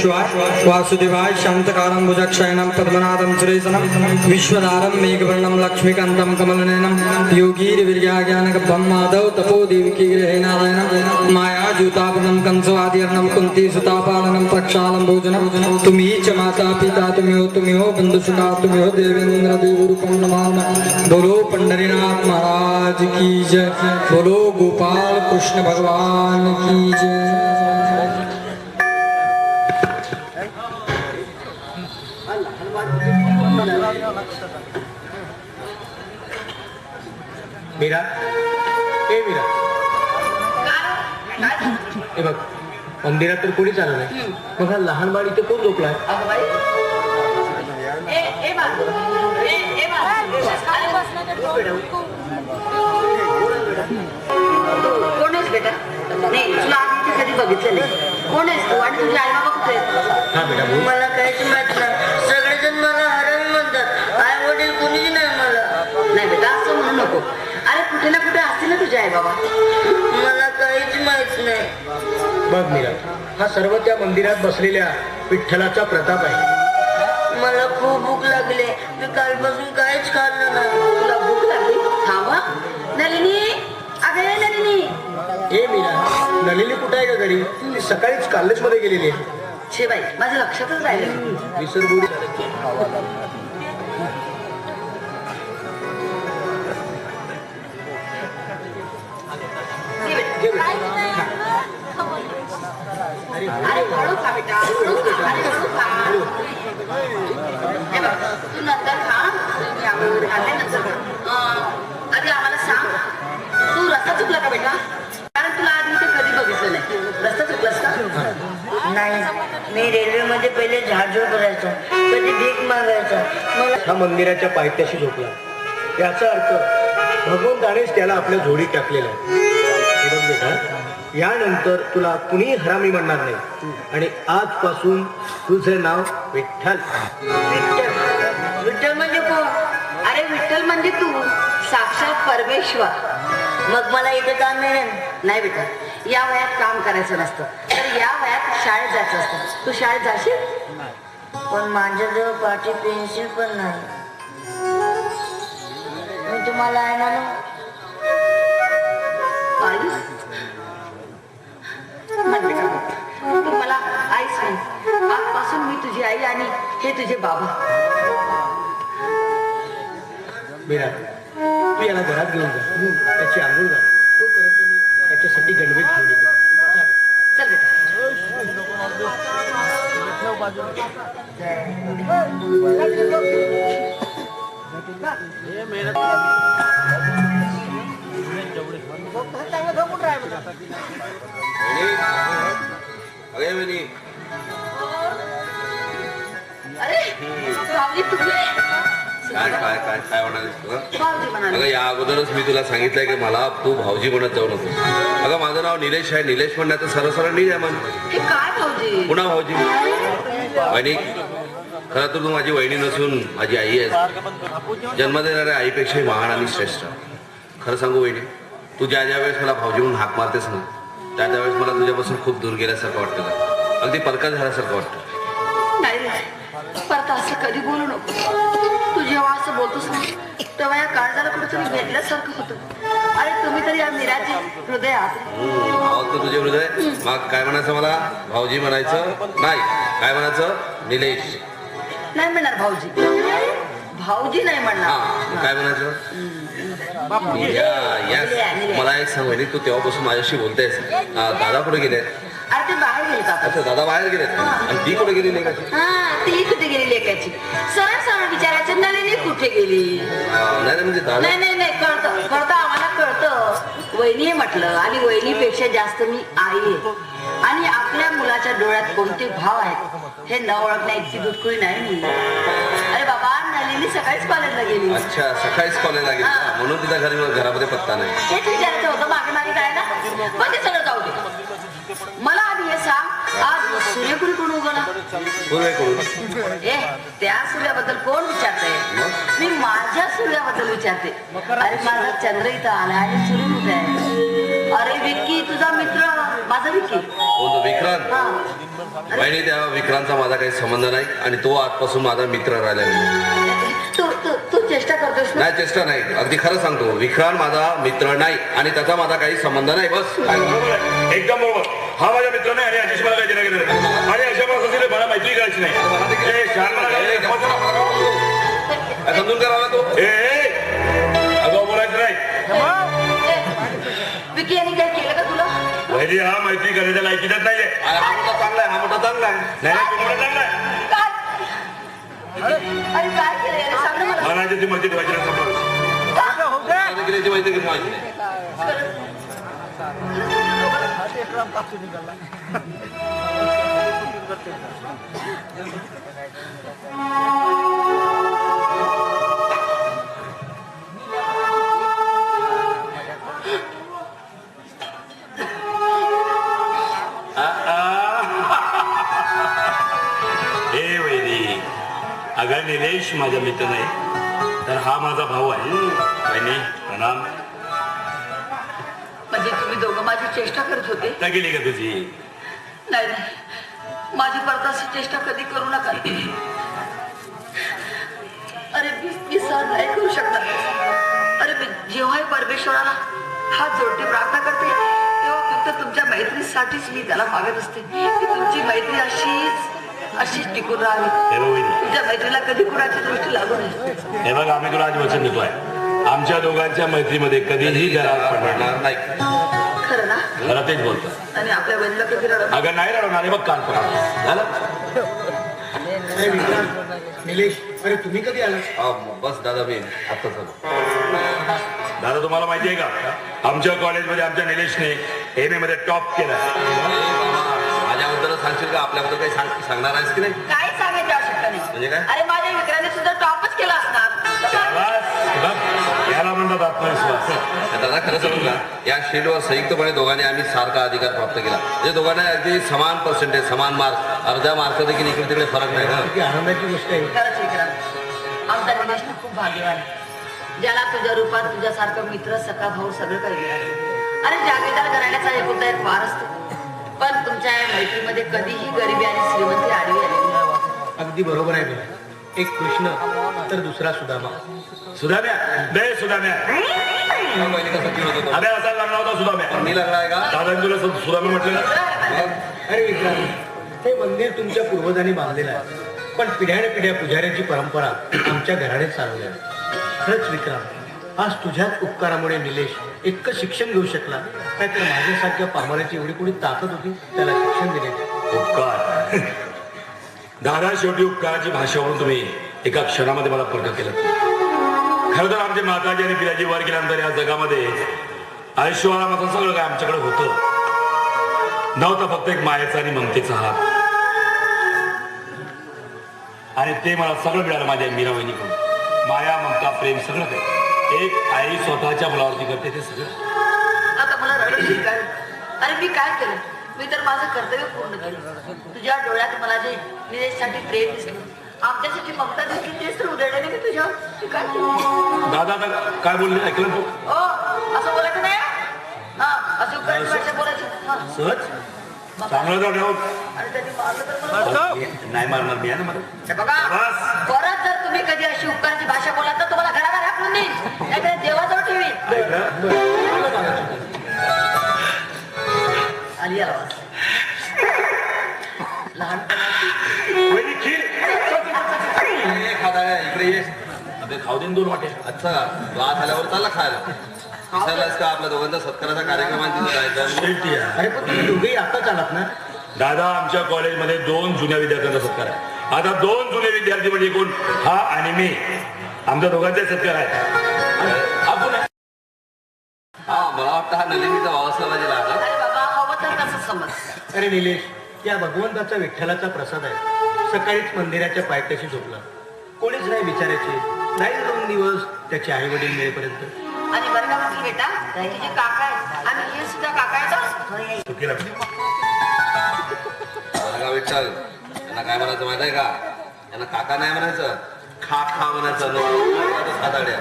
शिवाय वासुदेवाय शान्तकारं भुजक्षयनं पद्मनाभं सुरेशनं विश्वधारं मेघवर्णं लक्ष्मीकान्तं कमलनयनं योगीर्विर्याज्ञानकब्बं माधव तपोदेवकी गृहे नारायणं मायाजूतापनं कंसवादीर्णं कुन्तीसुतापालनं प्रक्षालं भोजनं तुम्ही च माता पिता तुम्ही हो तुम्ही हो बंधुसुता तुम्ही हो देवेंद्र देवरूपं नमामि। बोलो पंढरीनाथ महाराज की जय बोलो गोपाल कृष्ण भगवान की जय। मीरा। ए मीरा। हे बघ मंदिरात तर कोणीच आलं नाही. मग हा लहान बाळ इथे कोण झोपलाय? अगं बाई. ए, ए बा. ए, ए बा. अरे बस ना तर तू. कोण आहेस बेटा? नाही तुला आधी ते कधी बघितलं नाही. कोण आहेस तू? आणि तुझे आई बाबा कुठे आहेत? हा बेटा बोल. मला काहीच माहीत नाही. सगळेजण मला हरण म्हणतात. आई वडील कोणीच नाही मला. नाही बेटा असं म्हणू नको. कुठे ना कुठे असतील ना तुझे आई बाबा मला काहीच माहीत नाही. बघ मीरा हा सर्व त्या मंदिरात बसलेल्या विठ्ठलाचा प्रताप आहे. मला खूप भूक लागली. मी कालपासून काहीच खाल्लं नाही. तुला भूक लागली? थांबा नलिनी अगं ये नलिनी. ए मीरा नलिनी कुठे आहे का घरी? ती सकाळीच कॉलेजमध्ये गेलेली आहे. छे बाई माझं लक्षातच राहिलं. विसरबुडी तू नंतर खा नंतर आधी आम्हाला सांग तू रस्ता चुकला का बेटा कारण तुला कधी बघितलं नाही रस्ता चुकलास का नाही मी रेल्वेमध्ये पहिले झाडझूड करायचा कधी भीक मागायचा हा मंदिराच्या पायथ्याशी झोपला. याचा अर्थ भगवंतानेच त्याला आपल्या झोडी टाकलेला आहे. बघ बेटा यानंतर तुला कुणी हरामी म्हणणार नाही. आणि आजपासून तुझं नाव विठ्ठल. विठ्ठल? विठ्ठल म्हणजे कोण? अरे विठ्ठल म्हणजे तू. साक्षात परमेश्वर. मग मला इथे काम मिळेल नाही बेटा. या वयात काम करायचं नसतं. तर या वयात शाळेत जायचं असतं. तू शाळेत जाशील? पण माझ्याजवळ पाठी पेन्सिल पण नाही. मी तुम्हाला आहे ना बेटा तू मला आईच नाही. आजपासून मी तुझी आई आणि हे तुझे बाबा. मीरा तू याला घरात घेऊन जा. त्याची आंघोळ घाल. तोपर्यंत मी त्याच्यासाठी गणवेश घेऊन येतो. चल बेटा. भाऊजी तुम्ही काय काय काय काय म्हणाले अगं या अगोदरच मी तुला सांगितलंय की मला तू भाऊजी म्हणत जाऊ नको अगं माझं नाव निलेश आहे निलेश म्हणण्याचं सरळ सरळ नील आहे मन पुन्हा भाऊजी आणि खरं तर तू माझी वहिनी नसून माझी आई आहे जन्म देणाऱ्या आईपेक्षाही महान आणि श्रेष्ठ खरं सांगू वहिनी तू ज्या ज्या वेळेस मला भाऊजी म्हणून हाक मारतेस ना त्या त्यावेळेस मला तुझ्यापासून खूप दूर गेल्यासारखं वाटतं गं. अगदी परका झाल्यासारखं वाटतं. नाही रे परत असं कधी बोलू नको. तू जेव्हा असं बोलतोस ना तेव्हा या काळजाला कुठेतरी भेटल्यासारखं होतं. अरे तुम्ही तरी या मीराचे हृदय आहात. भावात तुझे हृदय. मग काय म्हणायचं मला? भाऊजी म्हणायचं नाही काय म्हणायचं? निलेश. नाही म्हणणार भाऊजी. भाऊजी नाही म्हणणार. काय म्हणायचं? या यस मला एक सांग तू तेव्हापासून माझ्याशी बोलतेस. दादा कुठे गेले? अरे ते बाहेर गेले अच्छा दादा बाहेर गेलेत आणि ती कुठे गेली हा ती कुठे गेली लेकाची? सरळ सरळ विचारायचं नलिनी कुठे गेली? नाही नाही, म्हणजे दादा नाही नाही नाही कळतं कळतं आम्हाला कळतं. वहिनी म्हटलं आणि वहिनीपेक्षा जास्त मी आई आहे. आणि आपल्या मुलाच्या डोळ्यात कोणते भाव आहेत हे न ओळखण्या इतकी दुधकुळी नाही. अरे बाबा सकाळीच कॉलेजला गेली. अच्छा सकाळीच कॉलेजला गेली. का? म्हणून तिचा घरी घरामध्ये पत्ता नाही. हेच विचारायचं होतं मागे मागे पण ते सगळं जाऊ दे. मला आधी हे सांग. आज सूर्यकुडी कोण उगवला? पूर्वेकडून ए त्या सूर्याबद्दल कोण विचारतंय? मी माझ्या सूर्याबद्दल विचारते. अरे माझा चंद्र इथं आला आणि सूर्य कुठे आहे? अरे विक्की तुझा मित्र माझा विक्की. तो विक्रांत. हा. वहिनी त्या विक्रांतचा माझा काही संबंध नाही आणि तो आजपासून माझा मित्र राहिला नाही तू तू तू चेष्टा करतोस ना? नाही चेष्टा नाही. अगदी खरं सांगतो. विक्रांत माझा मित्र नाही आणि त्याचा माझा काही संबंध नाही बस. बरोबर आहे. एकदम बरोबर. हा माझा मित्र नाही आणि याच्याशी मला काही देणं घेणं नाही. आणि अशा मला मैत्री करायची नाही. ए, नाही. काय समजून करावा तो. ए, ए, अगं बोलायचं नाही. विक्की यांनी काय केलं का तुला? वैरी हा मैत्री करायच्या लायकीतच नाहीये. अरे हा मोठा चांगला आहे हा मोठा चांगला आहे. नाही नाही, आहे. काय? अरे काय केलं याने सांग ना मला मला याच्याशी मैत्री ठेवायची नाही समोर त्याने केली याची माहिती घेतली नाही ए अगं निलेश माझा मित्र नाही तर हा माझा भाऊ आहे. प्रणाम. म्हणजे तुम्ही दोघं माझी चेष्टा करत होते? आता गेली का तुझी? नाही नाही. माझी परदासी चेष्टा कधी करू नका. अरे मी मी सहन नाही करू शकणार. अरे मी जेव्हाही परमेश्वराला हात जोडते प्रार्थना करते तेव्हा फक्त तुमच्या मैत्रीसाठीच मी त्याला मागत असते. की तुमची मैत्री अशीच अशीच टिकून राहावी. तुमच्या मैत्रीला कधी कुणाची दृष्टी लागू नये? हे बघ आम्ही तुला आज वचन देतोय आमच्या दोघांच्या मैत्रीमध्ये कधीही दरार पडणार नाही. खरं ना? खरं तेच बोलतो आणि आपल्या बहिणीला कधी अगं नाही रडवणार. हे बघ कान झालं? अरे विक्रांत निलेश अरे तुम्ही कधी आला हा, बस दादा मी आता झालो दादा तुम्हाला माहिती आहे का? आमच्या कॉलेजमध्ये आमच्या निलेशने एम ए मध्ये टॉप केला. माझ्याबद्दल सांगशील का? आपल्याबद्दल काही सांग सांगणार आहेस की नाही? काय सांगायची आवश्यकता म्हणजे नाही काय? अरे माझ्या मित्राने सुद्धा टॉपच केला असणार. याला म्हणतात आत्मविश्वास. दादा खरं सांगू का? या शीटवर संयुक्तपणे दोघांनी आम्ही सारखा अधिकार प्राप्त केला. म्हणजे दोघांना अगदी समान पर्सेंटेज समान मार्क अर्ध्या मार्क देखील इकडे तिकडे फरक नाही ना? आनंदाची गोष्ट आहे. आमचा खूप भाग्यवान आहे. ज्याला तुझ्या रूपात तुझ्यासारखं मित्र सखा भाऊ सगळं काही मिळालं. अरे जागीदार घराण्याचा एकुलता एक वार असतो. पण तुमच्या या मैत्रीमध्ये कधीही गरिबी आणि श्रीमंती आडवी आलेली नाही. अगदी बरोबर आहे बेटा एक कृष्ण तर दुसरा सुदामा. सुधाम्या बे सुधाम्या पहिली कसं चिडत होतो अबे असा लागला होता सुधाम्या मी लागला आहे का दादा तुला सु- सुधाम्या म्हटलं. अरे विक्रांत हे मंदिर तुमच्या पूर्वजांनी बांधलेलं आहे. पण पिढ्याने पिढ्या पुजाऱ्याची परंपरा आमच्या घरानेच चालवली आहे. खरंच विक्रांत आज तुझ्याच उपकारामुळे निलेश इतकं शिक्षण घेऊ शकला नाहीतर माझ्यासारख्या पामराची एवढी कोणी ताकद होती? त्याला शिक्षण दिले. उपकार. दादा शेवटी उपकाराची भाषा म्हणून तुम्ही एका क्षणामध्ये मला पूर्ण केलं. खरं तर आमचे माताजी आणि पिताजी वर गेल्यानंतर या जगामध्ये आयुष्यवारामाचं सगळं काय आमच्याकडे होतं. नव्हतं फक्त एक मायेचा आणि ममतेचा हात. आणि ते मला सगळं मिळालं माझ्या मीरा वहिनीकडून माया ममता प्रेम सगळं काही. एक आई स्वतःच्या मुलावरती करते ते सगळं. आता मला रडत काय अरे मी काय केलं मी तर माझं कर्तव्य पूर्ण केलं. तुझ्या डोळ्यात मला जे निलेशसाठी प्रेम दिसलं. आमच्यासाठी ममता दिसली तेच तर उदळल्याने मी तुझ्यावर? मी काय केलं? दादा आता काय बोलले? ऐकलं तू? ओ असं बोलायचं नाही? हा असं उपकाराची भाषा बोलायची. हा. सहज चांगलं तर ठेव आणि त्यांनी मारलं तर मला नाही मारणार मी आहे ना मला हे बघा बस. परत जर तुम्ही कधी अशी उपकाराची भाषा बोलात तर तुम्हाला घराबाहेर हाकलून देईन नाहीतर देवाजवळ ऐकलं आली आवाज लहानपणाची वहिनी खीर. ए, खादा आहे, इकडे ये. अबे खाऊ दे ना दोन वाटे. अच्छा क्लास आल्यावर चालला खायला. विसरलास का? आपल्या दोघांचा सत्काराचा कार्यक्रम आहे तिथं जायचं शेवटी आहे. अरे पण तुम्ही दोघेही आताच आलात ना? दादा आमच्या कॉलेजमध्ये दोन जुन्या विद्यार्थ्यांचा सत्कार आहे. आता दोन जुने विद्यार्थी म्हणजे कोण? हा आणि मी. आमच्या दोघांचा सत्कार आहे. आपण. हा मला वाटतं हा नलिनीचा भाव असला पाहिजे लागला. अरे बाबा हवं तर कसं समज. अरे निलेश या भगवंताचा विठ्ठलाचा प्रसाद आहे. सकाळीच मंदिराच्या पायथ्याशी झोपला. कोणीच नाही विचारायचे. नाही दोन दिवस त्याचे आई वडील मिळेपर्यंत. आणि बरं का म्हटलं बेटा हे जे काका आहेत आणि हे सुद्धा काका आहेत चुकीला का विठ्ठल यांना काय म्हणायचं माहीत आहे का? यांना काका नाही म्हणायचं खा खा म्हणायचं साताड्या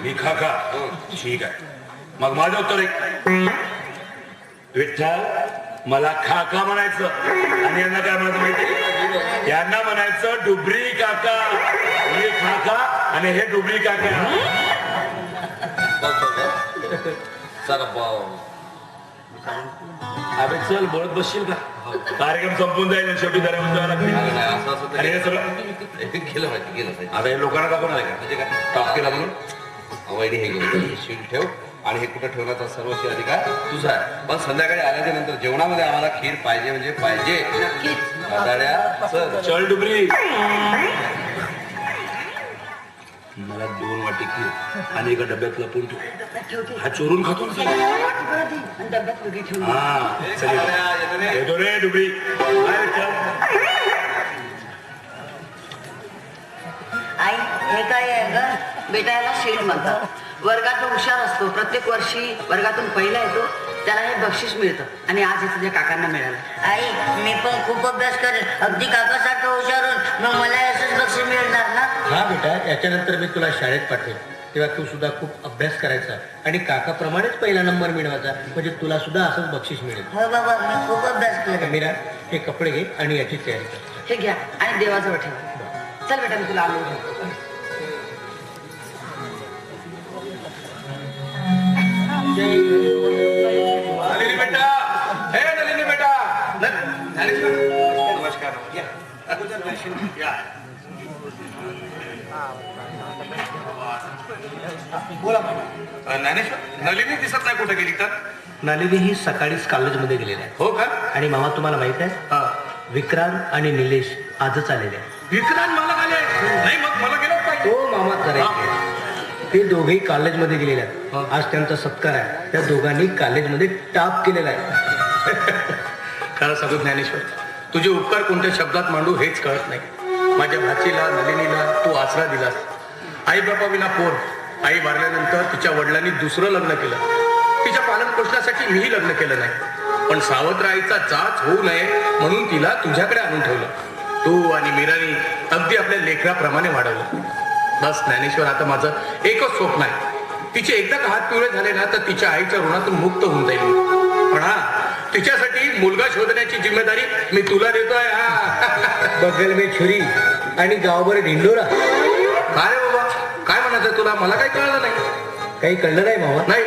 मी खा खा ठीक आहे. मग माझं उत्तर एक. विठ्ठल मला खाका म्हणायचं. आणि यांना काय म्हणायचं माहिती यांना म्हणायचं डुबरी काका. मी खाका आणि हे डुबरी काका. बघ चला बाव अरे चल बोलत बसशील का कार्यक्रम संपून जाईल शेवटी दर्यामध्ये जावं लागते असं असं आणि हे सगळं गेलं पाहिजे गेलं पाहिजे आता हे लोकांना दाखवणार आहे का म्हणजे काय टॉप केला म्हणून वहिनी हे घेऊन शील ठेव आणि हे कुठं ठेवण्याचा सर्वस्वी अधिकार तुझा आहे पण संध्याकाळी आल्याच्यानंतर जेवणामध्ये आम्हाला खीर पाहिजे म्हणजे पाहिजे चल डुबरी. मला दोन वाटी खीर आणि एका डब्यात लपून ठेव. हा चोरून खातो ना डब्यात हा चल येतो. रे डुबरी काय चल. आई हे काय आहे ग? बेटा शेड म्हणतात वर्गात तो हुशार असतो. प्रत्येक वर्षी वर्गातून पहिला येतो. त्याला हे बक्षीस मिळतं. आणि आज हे तुझ्या काकांना मिळालं. आई मी पण खूप अभ्यास करेन. अगदी काकासारखं हुशार होऊन मग मला असंच बक्षीस मिळणार ना? हा बेटा याच्यानंतर मी तुला शाळेत पाठवेन. तेव्हा तू सुद्धा खूप अभ्यास करायचा आणि काकाप्रमाणेच पहिला नंबर मिळवायचा. म्हणजे तुला सुद्धा असंच बक्षीस मिळेल. हो बाबा मी खूप अभ्यास करेन. मीरा हे कपडे घे आणि याची तयारी कर. हे घ्या आणि देवाजवळ ठेवा. चल बेटा मी तुला आलो नलिनी ज्ञानेश्वर नलिनी दिसत नाही कुठे गेली तर? नलिनी ही सकाळीच कॉलेजमध्ये गेलेली आहे. हो का? आणि मामा तुम्हाला माहीत आहे? हा. विक्रांत आणि निलेश आजच आलेले आहे विक्रांत मला आले? नाही मग मला गेलं पाहिजे हो मामा खरे ते दोघेही कॉलेजमध्ये गेलेले आहेत. आज त्यांचा सत्कार आहे. त्या दोघांनी कॉलेजमध्ये टाप केलेला आहे. खरं सांगू ज्ञानेश्वर तुझे उपकार कोणत्या शब्दात मांडू हेच कळत नाही. माझ्या भाचीला नलिनीला तू आसरा दिलास. आई बापा विना पोर आई मारल्यानंतर तिच्या वडिलांनी दुसरं लग्न केलं. तिच्या पालन पोषणासाठी मीही लग्न केलं नाही. पण सावत्र आईचा जाच होऊ नये म्हणून तिला तुझ्याकडे आणून ठेवलं. तू आणि मीरानी अगदी आपल्या लेकराप्रमाणे वाढवलं. बस ज्ञानेश्वर आता माझं एकच स्वप्न आहे. तिचे एकदा का हात पिवळे झाले ना तर तिच्या आईच्या ऋणातून मुक्त होऊन जाईल पण हा तिच्यासाठी मुलगा शोधण्याची जिम्मेदारी मी तुला देतोय. हा. बगल में छुरी आणि गावभर ढिंडोरा काय रे बाबा? काय म्हणायचं तुला? मला काही कळलं नाही. काही कळलं नाही मामा? नाही.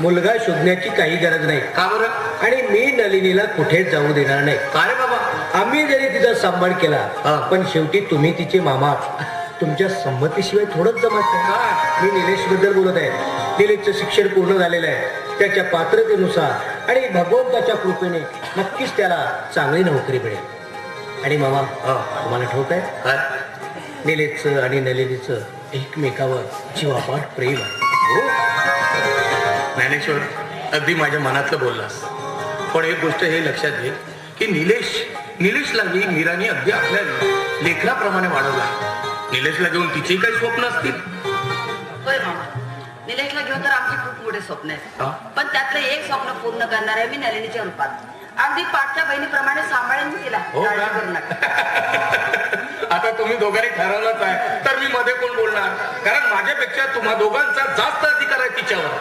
मुलगा शोधण्याची काही गरज नाही. का बरं? आणि मी नलिनीला कुठेच जाऊ देणार नाही. का रे बाबा? आम्ही जरी तिचा सांभाळ केला. पण शेवटी तुम्ही तिचे मामा. तुमच्या संमतीशिवाय थोडंच जमत नाही. मी निलेशबद्दल बोलत आहे. निलेशचं शिक्षण पूर्ण झालेलं आहे. त्याच्या पात्रतेनुसार आणि भगवंताच्या कृपेने नक्कीच त्याला चांगली नोकरी मिळेल. आणि मामा तुम्हाला ठाऊक आहे? काय निलेशचं आणि नलिनीचं एकमेकावर जीवापाठ प्रेम आहे. हो. ज्ञानेश्वर अगदी माझ्या मनातलं बोललास. पण एक गोष्ट हे लक्षात घे की निलेश निलेशलाही मीरानी अगदी आपल्या लेकराप्रमाणे वाढवला. निलेशला घेऊन तिची काही स्वप्न असतील? निलेशला घेऊन तर आमची मोठे स्वप्न हा? आहेत पण त्यातलं एक स्वप्न पूर्ण करणार आहे मी नलिनीच्या रूपात. अगदी पाठच्या बहिणीप्रमाणे सांभाळेन तिला. हो का? काळजी करू नका. आता तुम्ही दोघांनी ठरवलंच आहे. तर मी मध्ये कोण बोलणार? कारण माझ्यापेक्षा तुम्हा दोघांचा जास्त अधिकार आहे तिच्यावर.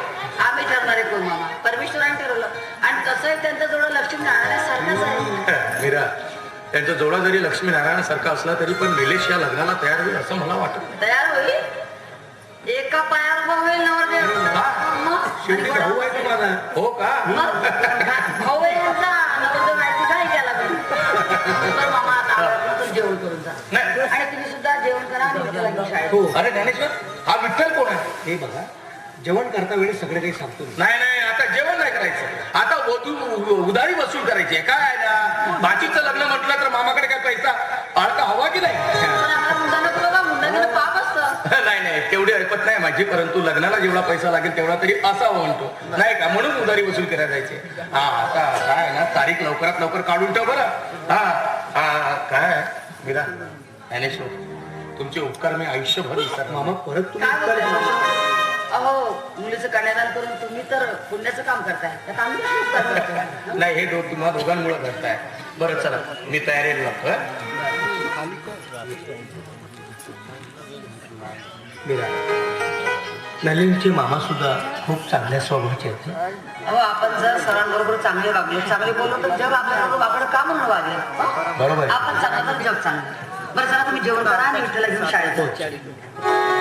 आम्ही ठरणारे कोण मामा. परमेश्वराने ठरवलं. आणि तसंही त्यांचं जोडं लक्ष्मी नारायणासारखंच आहे. मीरा त्यांचा जोडा जरी लक्ष्मीनारायणासारखा असला तरी पण निलेश या लग्नाला तयार होईल असं मला वाटत. तयार होईल? एका पायावर होईल मग? शेवटी भाऊ आहे तुम्हाला? हो का? मग? भाऊ आहे यांचा. नवरदेव माहिती काय त्याला बरं मामा आता आवडलं तर जेवण करून जा. नाही. आणि तुम्ही सुद्धा जेवण करा आणि विठ्ठला घेऊन शाळेत. हो अरे ज्ञानेश्वर हा विठ्ठल कोण आहे? हे बघा जेवण करता वेळी सगळे काही सांगतो मी. नाही नाही आता जेवण नाही करायचं. आता वधू उधारी वसूल करायची आहे. काय आहे ना? बाचीचं लग्न म्हटलं तर मामाकडे काय पैसा? अडका हवा की नाही? नाही नाही तेवढी ऐकत नाही माझी परंतु लग्नाला जेवढा पैसा लागेल तेवढा तरी असावा म्हणतो नाही का म्हणून उधारी वसूल करायला जायचे हा आता काय आहे ना तारीख लवकरात लवकर काढून ठेव बरं हा हा काय? मीरा ज्ञानेश्वर तुमचे उपकार मी आयुष्यभर विसरणार मामा परत तुम्ही काय उत्तर बोलताय द्या. मामा? अहो मुलीचं कन्यादान करून तुम्ही तर पुण्याचं काम करताय त्यात आम्ही उपकार? नाही हे दो तुम्हा दोघांमुळे घडताय बरं चला मी तयारीला लागतो हं? मीरा नलिनीचे मामा सुद्धा खूप चांगल्या स्वभावाचे आहेत अहो आपण जर सरांबरोबर चांगले वागलो चांगले बोललो तर जग आपल्याबरोबर आपण का म्हणून वागले? बरोबर आहे. आपण चांगलं तर जग चांगलं. बरं चला तुम्ही जेवण करा आणि विठ्ठला घेऊन शाळेत पोहोचा.